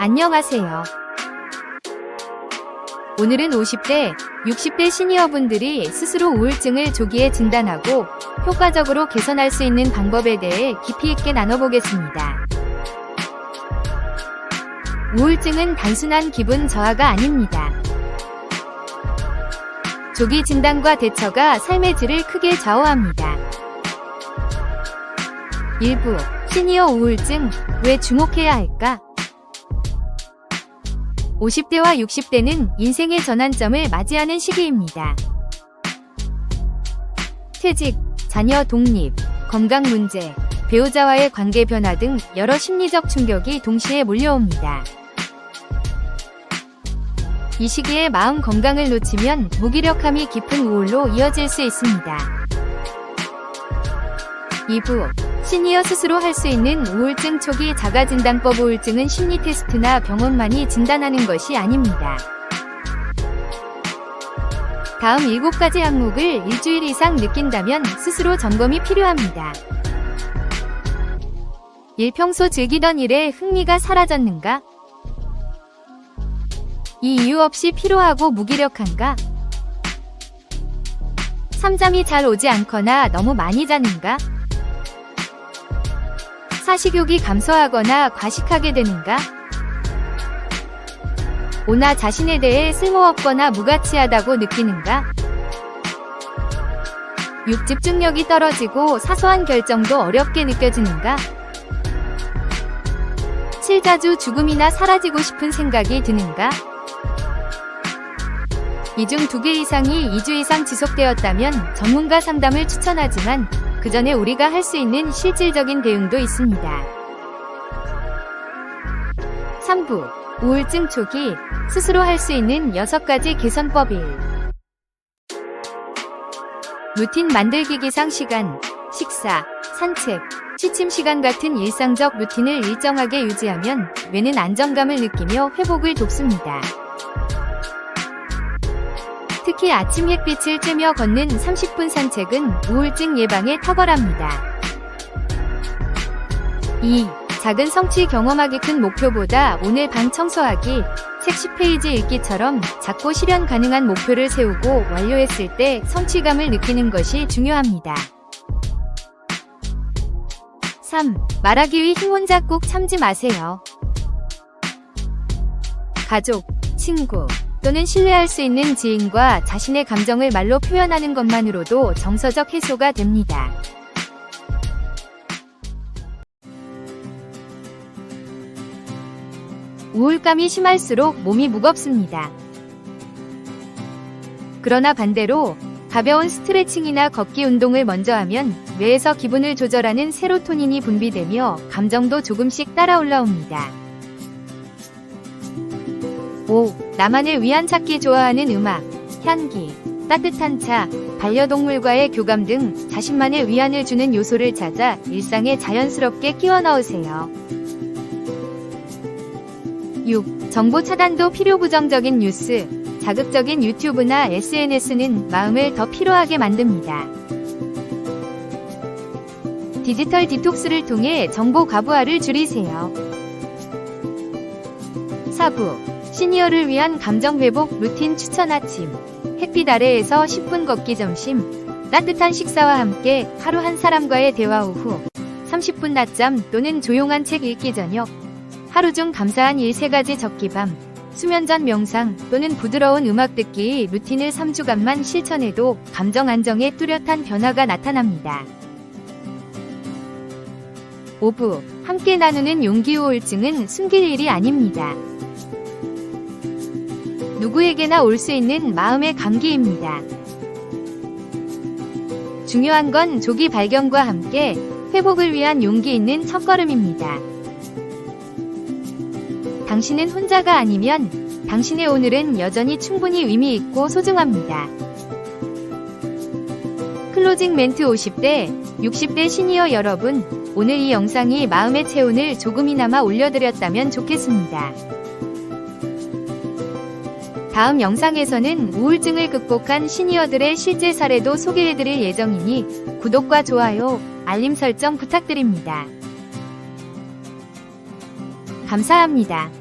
안녕하세요. 오늘은 50대, 60대 시니어분들이 스스로 우울증을 조기에 진단하고 효과적으로 개선할 수 있는 방법에 대해 깊이 있게 나눠보겠습니다. 우울증은 단순한 기분 저하가 아닙니다. 조기 진단과 대처가 삶의 질을 크게 좌우합니다. 일부 시니어 우울증 왜 주목해야 할까? 50대와 60대는 인생의 전환점을 맞이하는 시기입니다. 퇴직, 자녀 독립, 건강 문제, 배우자와의 관계 변화 등 여러 심리적 충격이 동시에 몰려옵니다. 이 시기에 마음 건강을 놓치면 무기력함이 깊은 우울로 이어질 수 있습니다. 2부 시니어 스스로 할 수 있는 우울증 초기 자가진단법 우울증은 심리 테스트나 병원만이 진단하는 것이 아닙니다. 다음 7가지 항목을 일주일 이상 느낀다면 스스로 점검이 필요합니다. 일평소 즐기던 일에 흥미가 사라졌는가? 이 이유 없이 피로하고 무기력한가? 잠잠이 잘 오지 않거나 너무 많이 자는가? 사식욕이 감소하거나 과식하게 되는가? 오나 자신에 대해 쓸모없거나 무가치하다고 느끼는가? 육 집중력이 떨어지고 사소한 결정도 어렵게 느껴지는가? 실자주 죽음이나 사라지고 싶은 생각이 드는가? 이 중 두 개 이상이 2주 이상 지속되었다면 전문가 상담을 추천하지만 그 전에 우리가 할 수 있는 실질적인 대응도 있습니다. 3부 우울증 초기 스스로 할 수 있는 6가지 개선법 1 루틴 만들기 기상 시간, 식사, 산책, 취침 시간 같은 일상적 루틴을 일정하게 유지하면 뇌는 안정감을 느끼며 회복을 돕습니다. 특히 아침 햇빛을 쬐며 걷는 30분 산책은 우울증 예방에 탁월합니다. 2. 작은 성취 경험하기 큰 목표보다 오늘 방 청소하기, 책 10페이지 읽기처럼 작고 실현 가능한 목표를 세우고 완료했을 때 성취감을 느끼는 것이 중요합니다. 3. 말하기 위 힘 혼자 꼭 참지 마세요. 가족, 친구, 또는 신뢰할 수 있는 지인과 자신의 감정을 말로 표현하는 것만으로도 정서적 해소가 됩니다. 우울감이 심할수록 몸이 무겁습니다. 그러나 반대로 가벼운 스트레칭이나 걷기 운동을 먼저 하면 뇌에서 기분을 조절하는 세로토닌이 분비되며 감정도 조금씩 따라 올라옵니다. 5. 나만을 위한 찾기 좋아하는 음악, 향기, 따뜻한 차, 반려동물과의 교감 등 자신만의 위안을 주는 요소를 찾아 일상에 자연스럽게 끼워 넣으세요. 6. 정보 차단도 필요 부정적인 뉴스, 자극적인 유튜브나 SNS는 마음을 더 피로하게 만듭니다. 디지털 디톡스를 통해 정보 과부하를 줄이세요. 4부 시니어를 위한 감정 회복 루틴 추천 아침. 햇빛 아래에서 10분 걷기 점심. 따뜻한 식사와 함께 하루 한 사람과의 대화 오후. 30분 낮잠 또는 조용한 책 읽기 저녁. 하루 중 감사한 일 3가지 적기 밤. 수면 전 명상 또는 부드러운 음악 듣기 루틴을 3주간만 실천해도 감정 안정에 뚜렷한 변화가 나타납니다. 5부 함께 나누는 용기 우울증은 숨길 일이 아닙니다. 누구에게나 올 수 있는 마음의 감기입니다. 중요한 건 조기 발견과 함께 회복을 위한 용기 있는 첫걸음입니다. 당신은 혼자가 아니면 당신의 오늘은 여전히 충분히 의미 있고 소중합니다. 클로징 멘트 50대, 60대 시니어 여러분, 오늘 이 영상이 마음의 체온을 조금이나마 올려드렸다면 좋겠습니다. 다음 영상에서는 우울증을 극복한 시니어들의 실제 사례도 소개해드릴 예정이니 구독과 좋아요, 알림 설정 부탁드립니다. 감사합니다.